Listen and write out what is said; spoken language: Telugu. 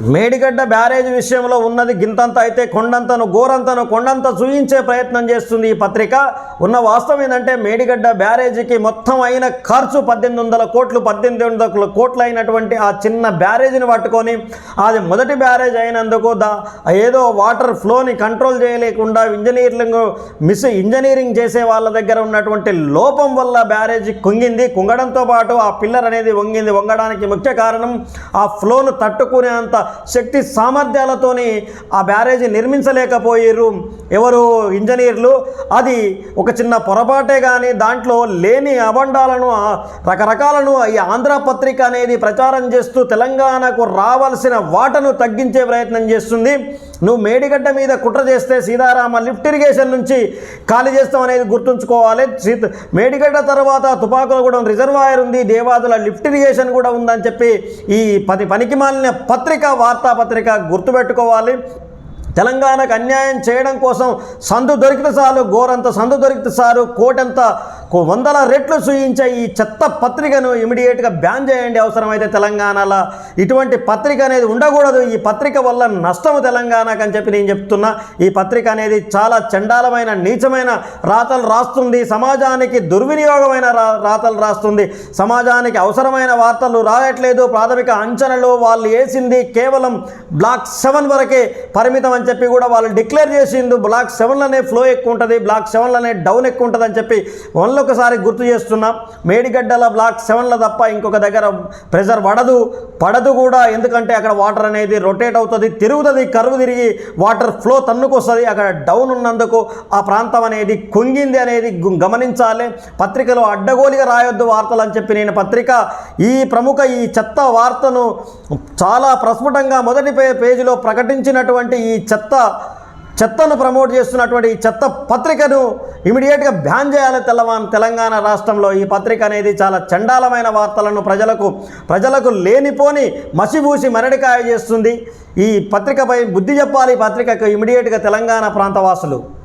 మేడిగడ్డ బ్యారేజ్ విషయంలో ఉన్నది గింతంత అయితే కొండంతను గోరంతను కొండంత చూయించే ప్రయత్నం చేస్తుంది ఈ పత్రిక. ఉన్న వాస్తవం ఏంటంటే మేడిగడ్డ బ్యారేజీకి మొత్తం అయిన ఖర్చు పద్దెనిమిది వందల కోట్లు పద్దెనిమిది వందల కోట్లు అయినటువంటి ఆ చిన్న బ్యారేజీని పట్టుకొని అది మొదటి బ్యారేజ్ అయినందుకు దా ఏదో వాటర్ ఫ్లోని కంట్రోల్ చేయలేకుండా ఇంజనీరింగ్ మిస్ ఇంజనీరింగ్ చేసే వాళ్ళ దగ్గర ఉన్నటువంటి లోపం వల్ల బ్యారేజీ కుంగింది. కుంగడంతో పాటు ఆ పిల్లర్ అనేది వంగింది. వంగడానికి ముఖ్య కారణం ఆ ఫ్లోను తట్టుకునేంత శక్తి సామర్థ్యాలతోని ఆ బ్యారేజీ నిర్మించలేకపోయారు ఎవరు ఇంజనీర్లు? అది ఒక చిన్న పొరపాటే కానీ దాంట్లో లేని అబండాలను రకరకాలను ఈ ఆంధ్ర పత్రిక అనేది ప్రచారం చేస్తూ తెలంగాణకు రావాల్సిన వాటను తగ్గించే ప్రయత్నం చేస్తుంది. నువ్వు మేడిగడ్డ మీద కుట్ర చేస్తే సీతారామ లిఫ్ట్ ఇరిగేషన్ నుంచి ఖాళీ చేస్తాం అనేది గుర్తుంచుకోవాలి. సీత మేడిగడ్డ తర్వాత తుపాకులగూడెం రిజర్వాయర్ ఉంది దేవాదుల లిఫ్ట్ ఇరిగేషన్ కూడా ఉందని చెప్పి ఈ పది పనికి మాలిన పత్రిక వార్తాపత్రిక గుర్తుపెట్టుకోవాలి. తెలంగాణకు అన్యాయం చేయడం కోసం సందు దొరికితే చాలు గోరంత సందు దొరికితే చాలు కోటంత వందల రెట్లు సూయించే ఈ చెత్త పత్రికను ఇమీడియట్గా బ్యాన్ చేయండి అవసరమైతే తెలంగాణలో. ఇటువంటి పత్రిక అనేది ఉండకూడదు. ఈ పత్రిక వల్ల నష్టము తెలంగాణకు అని చెప్పి నేను చెప్తున్నా. ఈ పత్రిక అనేది చాలా చండాలమైన నీచమైన రాతలు రాస్తుంది. సమాజానికి దుర్వినియోగమైన రా రాతలు రాస్తుంది. సమాజానికి అవసరమైన వార్తలు రాయట్లేదు. ప్రాథమిక అంచనలు వాళ్ళు వేసింది కేవలం బ్లాక్ సెవెన్ వరకే పరిమితం అని చెప్పి కూడా వాళ్ళు డిక్లేర్ చేసింది. బ్లాక్ సెవెన్లోనే ఫ్లో ఎక్కువ ఉంటుంది. బ్లాక్ సెవెన్లోనే డౌన్ ఎక్కువ ఉంటుంది అని చెప్పి ఓన్లీ ఒకసారి గుర్తు చేస్తున్నాం మేడిగడ్డల బ్లాక్ సెవెన్లో తప్ప ఇంకొక దగ్గర ప్రెజర్ పడదు పడదు కూడా. ఎందుకంటే అక్కడ వాటర్ అనేది రొటేట్ అవుతుంది తిరుగుతుంది కరువు తిరిగి వాటర్ ఫ్లో తన్నుకొస్తుంది. అక్కడ డౌన్ ఉన్నందుకు ఆ ప్రాంతం అనేది కుంగింది అనేది గమనించాలి. పత్రికలో అడ్డగోలిగా రాయొద్దు వార్తలు అని చెప్పి నేను పత్రిక ఈ ప్రముఖ ఈ చెత్త వార్తను చాలా ప్రస్ఫుటంగా మొదటి పేజీలో ప్రకటించినటువంటి ఈ చెత్త చెత్తను ప్రమోట్ చేస్తున్నటువంటి ఈ చెత్త పత్రికను ఇమీడియట్గా బ్యాన్ చేయాలి తెలవా తెలంగాణ రాష్ట్రంలో. ఈ పత్రిక అనేది చాలా చండాలమైన వార్తలను ప్రజలకు ప్రజలకు లేనిపోని మసిబూసి మరడికాయ చేస్తుంది. ఈ పత్రికపై బుద్ధి చెప్పాలి. ఈ పత్రికకు ఇమీడియట్గా తెలంగాణ ప్రాంతవాసులు.